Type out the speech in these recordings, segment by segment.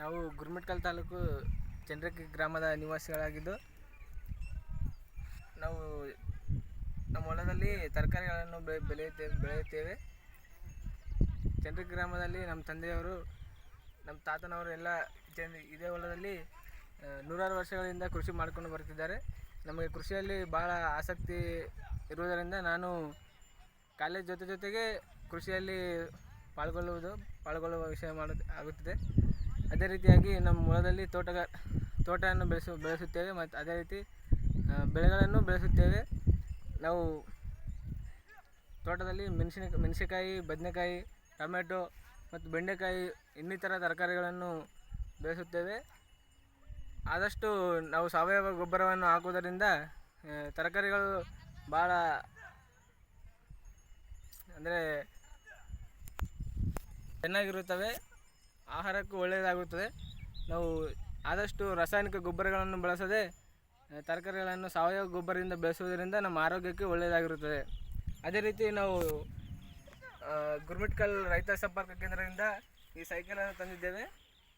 ನಾವು ಗುರುಮಿಟ್ಕಲ್ ತಾಲೂಕು ಚಂದ್ರಕಿ ಗ್ರಾಮದ ನಿವಾಸಿಗಳಾಗಿದ್ದು, ನಾವು ನಮ್ಮ ಹೊಲದಲ್ಲಿ ತರಕಾರಿಗಳನ್ನು ಬೆ ಬೆಳೆಯುತ್ತೇವೆ ಬೆಳೆಯುತ್ತೇವೆ. ಚಂದ್ರಕಿ ಗ್ರಾಮದಲ್ಲಿ ನಮ್ಮ ತಂದೆಯವರು, ನಮ್ಮ ತಾತನವರು ಎಲ್ಲ ಇದೇ ಹೊಲದಲ್ಲಿ ನೂರಾರು ವರ್ಷಗಳಿಂದ ಕೃಷಿ ಮಾಡಿಕೊಂಡು ಬರುತ್ತಿದ್ದಾರೆ ನಮಗೆ ಕೃಷಿಯಲ್ಲಿ ಭಾಳ ಆಸಕ್ತಿ ಇರುವುದರಿಂದ ನಾನು ಕಾಲೇಜ್ ಜೊತೆ ಜೊತೆಗೆ ಕೃಷಿಯಲ್ಲಿ ಪಾಲ್ಗೊಳ್ಳುವುದು, ಪಾಲ್ಗೊಳ್ಳುವ ವಿಷಯ ಮಾಡು ಆಗುತ್ತದೆ. ಅದೇ ರೀತಿಯಾಗಿ ನಮ್ಮ ಹೊಲದಲ್ಲಿ ತೋಟಗಾರ ತೋಟವನ್ನು ಬೆಳೆಸು, ಬೆಳೆಸುತ್ತೇವೆ ಮತ್ತು ಅದೇ ರೀತಿ ಬೆಳೆಗಳನ್ನು ಬೆಳೆಸುತ್ತೇವೆ. ನಾವು ತೋಟದಲ್ಲಿ ಮೆಣಸಿನ, ಮೆಣಸಿನಕಾಯಿ, ಬದನೆಕಾಯಿ, ಟೊಮೆಟೊ ಮತ್ತು ಬೆಂಡೆಕಾಯಿ ಇನ್ನಿತರ ತರಕಾರಿಗಳನ್ನು ಬೆಳೆಸುತ್ತೇವೆ. ಆದಷ್ಟು ನಾವು ಸಾವಯವ ಗೊಬ್ಬರವನ್ನು ಹಾಕುವುದರಿಂದ ತರಕಾರಿಗಳು ಭಾಳ ಅಂದರೆ ಚೆನ್ನಾಗಿರುತ್ತವೆ, ಆಹಾರಕ್ಕೂ ಒಳ್ಳೆಯದಾಗುತ್ತದೆ. ನಾವು ಆದಷ್ಟು ರಾಸಾಯನಿಕ ಗೊಬ್ಬರಗಳನ್ನು ಬಳಸದೆ ತರಕಾರಿಗಳನ್ನು ಸಾವಯವ ಗೊಬ್ಬರದಿಂದ ಬೆಳೆಸುವುದರಿಂದ ನಮ್ಮ ಆರೋಗ್ಯಕ್ಕೆ ಒಳ್ಳೆಯದಾಗಿರುತ್ತದೆ. ಅದೇ ರೀತಿ ನಾವು ಗುರ್ಮಿಟ್ಕಲ್ ರೈತ ಸಂಪರ್ಕ ಕೇಂದ್ರದಿಂದ ಈ ಸೈಕಲನ್ನು ತಂದಿದ್ದೇವೆ.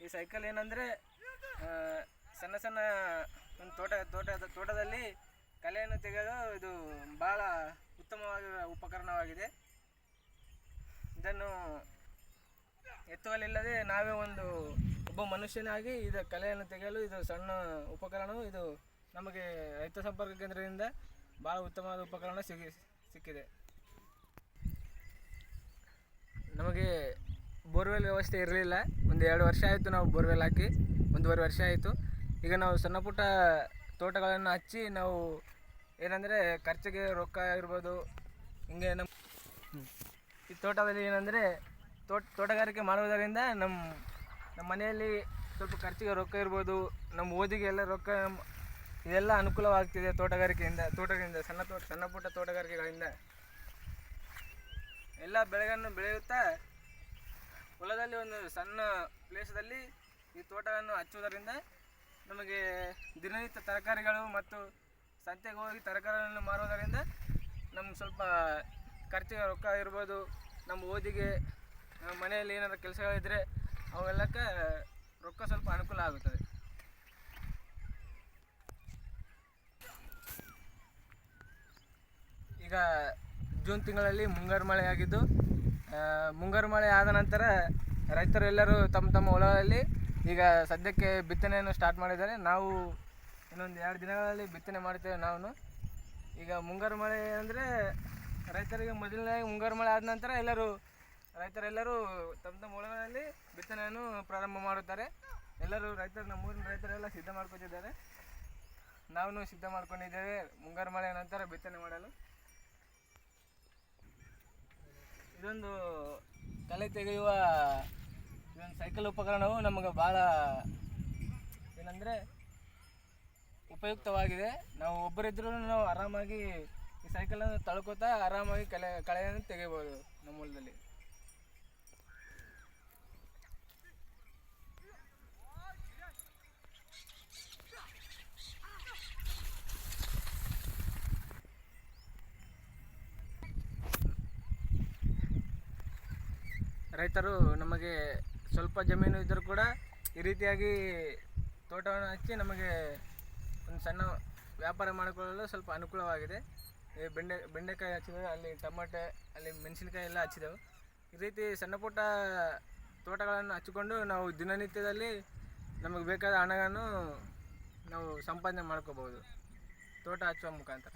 ಈ ಸೈಕಲ್ ಏನಂದರೆ ಸಣ್ಣ ಸಣ್ಣ ಒಂದು ತೋಟ ತೋಟದ ತೋಟದಲ್ಲಿ ಕಲೆಯನ್ನು ತೆಗೆಯಲು ಇದು ಭಾಳ ಉತ್ತಮವಾದ ಉಪಕರಣವಾಗಿದೆ. ಇದನ್ನು ಎತ್ತುವಲಿಲ್ಲದೆ ನಾವೇ ಒಂದು ಒಬ್ಬ ಮನುಷ್ಯನಾಗಿ ಇದು ಕಲೆಯನ್ನು ತೆಗೆಯಲು ಇದು ಸಣ್ಣ ಉಪಕರಣವು ಇದು ನಮಗೆ ರೈತ ಸಂಪರ್ಕ ಕೇಂದ್ರದಿಂದ ಭಾಳ ಉತ್ತಮವಾದ ಉಪಕರಣ ಸಿಗಿ, ಸಿಕ್ಕಿದೆ. ನಮಗೆ ಬೋರ್ವೆಲ್ ವ್ಯವಸ್ಥೆ ಇರಲಿಲ್ಲ. ಒಂದು ಎರಡು ವರ್ಷ ಆಯಿತು ನಾವು ಬೋರ್ವೆಲ್ ಹಾಕಿ, ಒಂದೂವರೆ ವರ್ಷ ಆಯಿತು. ಈಗ ನಾವು ಸಣ್ಣ ಪುಟ್ಟ ತೋಟಗಳನ್ನು ಹಚ್ಚಿ ನಾವು ಏನಂದರೆ ಖರ್ಚಿಗೆ ರೊಕ್ಕ ಇರ್ಬೋದು ಹಿಂಗೆ ನಮ್ಮ ಈ ತೋಟದಲ್ಲಿ ಏನಂದರೆ ತೋಟ ತೋಟಗಾರಿಕೆ ಮಾಡುವುದರಿಂದ ನಮ್ಮ ನಮ್ಮ ಮನೆಯಲ್ಲಿ ಸ್ವಲ್ಪ ಖರ್ಚಿಗೆ ರೊಕ್ಕ ಇರ್ಬೋದು ನಮ್ಮ ಓದಿಗೆ ಎಲ್ಲ ರೊಕ್ಕ ಇದೆಲ್ಲ ಅನುಕೂಲವಾಗ್ತಿದೆ ತೋಟಗಾರಿಕೆಯಿಂದ ತೋಟದಿಂದ ಸಣ್ಣ ತೋಟ ಸಣ್ಣ ಪುಟ್ಟ ತೋಟಗಾರಿಕೆಗಳಿಂದ. ಎಲ್ಲ ಬೆಳೆಗಳನ್ನು ಬೆಳೆಯುತ್ತಾ ಹೊಲದಲ್ಲಿ ಒಂದು ಸಣ್ಣ ಪ್ಲೇಸದಲ್ಲಿ ಈ ತೋಟವನ್ನು ಹಚ್ಚುವುದರಿಂದ ನಮಗೆ ದಿನನಿತ್ಯ ತರಕಾರಿಗಳು ಮತ್ತು ಸಂತೆಗೆ ಹೋಗಿ ತರಕಾರಿಗಳನ್ನು ಮಾರುವುದರಿಂದ ನಮ್ಗೆ ಸ್ವಲ್ಪ ಖರ್ಚಿಗೆ ರೊಕ್ಕ ಇರ್ಬೋದು. ನಮ್ಮ ಓದಿಗೆ ಮನೆಯಲ್ಲಿ ಏನಾದ್ರು ಕೆಲಸಗಳಿದ್ದರೆ ಅವೆಲ್ಲಕ್ಕೆ ರೊಕ್ಕ ಸ್ವಲ್ಪ ಅನುಕೂಲ ಆಗುತ್ತದೆ. ಈಗ ಜೂನ್ ತಿಂಗಳಲ್ಲಿ ಮುಂಗಾರು ಮಳೆ ಆಗಿದ್ದು ಮುಂಗಾರು ಮಳೆ ಆದ ನಂತರ ರೈತರೆಲ್ಲರೂ ತಮ್ಮ ತಮ್ಮ ಹೊಲಗಳಲ್ಲಿ ಈಗ ಸದ್ಯಕ್ಕೆ ಬಿತ್ತನೆಯನ್ನು ಸ್ಟಾರ್ಟ್ ಮಾಡಿದ್ದಾರೆ. ನಾವು ಇನ್ನೊಂದು ಎರಡು ದಿನಗಳಲ್ಲಿ ಬಿತ್ತನೆ ಮಾಡ್ತೇವೆ ನಾವು ಈಗ ಮುಂಗಾರು ಮಳೆ ಅಂದರೆ ರೈತರಿಗೆ ಮೊದಲನೇ ಮುಂಗಾರು ಮಳೆ ಆದ ನಂತರ ಎಲ್ಲರೂ, ರೈತರೆಲ್ಲರೂ ತಮ್ಮ ತಮ್ಮ ಹೊಲಗಳಲ್ಲಿ ಬಿತ್ತನೆಯನ್ನು ಪ್ರಾರಂಭ ಮಾಡುತ್ತಾರೆ. ಎಲ್ಲರೂ ರೈತರು ನಮ್ಮೂರಿನ ರೈತರೆಲ್ಲ ಸಿದ್ಧ ಮಾಡ್ಕೊತಿದ್ದಾರೆ. ನಾವು ಸಿದ್ಧ ಮಾಡ್ಕೊಂಡಿದ್ದೇವೆ ಮುಂಗಾರು ಮಳೆ ನಂತರ ಬಿತ್ತನೆ ಮಾಡಲು. ಇದೊಂದು ತಲೆ ತೆಗೆಯುವ ಇದೊಂದು ಸೈಕಲ್ ಉಪಕರಣವು ನಮಗೆ ಭಾಳ ಏನಂದರೆ ಉಪಯುಕ್ತವಾಗಿದೆ. ನಾವು ಒಬ್ಬರಿದ್ರೂ ನಾವು ಆರಾಮಾಗಿ ಈ ಸೈಕಲನ್ನು ತಳ್ಕೋತಾ ಆರಾಮಾಗಿ ಕಲೆ, ಕಳೆಯನ್ನು ತೆಗಿಬೋದು ನಮ್ಮ ಹೊಲದಲ್ಲಿ ರೈತರು ನಮಗೆ ಸ್ವಲ್ಪ ಜಮೀನು ಇದ್ದರೂ ಕೂಡ ಈ ರೀತಿಯಾಗಿ ತೋಟವನ್ನು ಹಚ್ಚಿ ನಮಗೆ ಒಂದು ಸಣ್ಣ ವ್ಯಾಪಾರ ಮಾಡಿಕೊಳ್ಳಲು ಸ್ವಲ್ಪ ಅನುಕೂಲವಾಗಿದೆ. ಈ ಬೆಂಡೆ, ಬೆಂಡೆಕಾಯಿ ಹಚ್ಚಿದ್ದೇವೆ, ಅಲ್ಲಿ ಟೊಮಾಟೆ, ಅಲ್ಲಿ ಮೆಣಸಿನಕಾಯಿ ಎಲ್ಲ ಹಚ್ಚಿದೆವು ಈ ರೀತಿ ಸಣ್ಣ ಪುಟ್ಟ ತೋಟಗಳನ್ನು ಹಚ್ಚಿಕೊಂಡು ನಾವು ದಿನನಿತ್ಯದಲ್ಲಿ ನಮಗೆ ಬೇಕಾದ ಹಣವನ್ನು ನಾವು ಸಂಪಾದನೆ ಮಾಡ್ಕೋಬೋದು. ತೋಟ ಹಚ್ಚುವ ಮುಖಾಂತರ.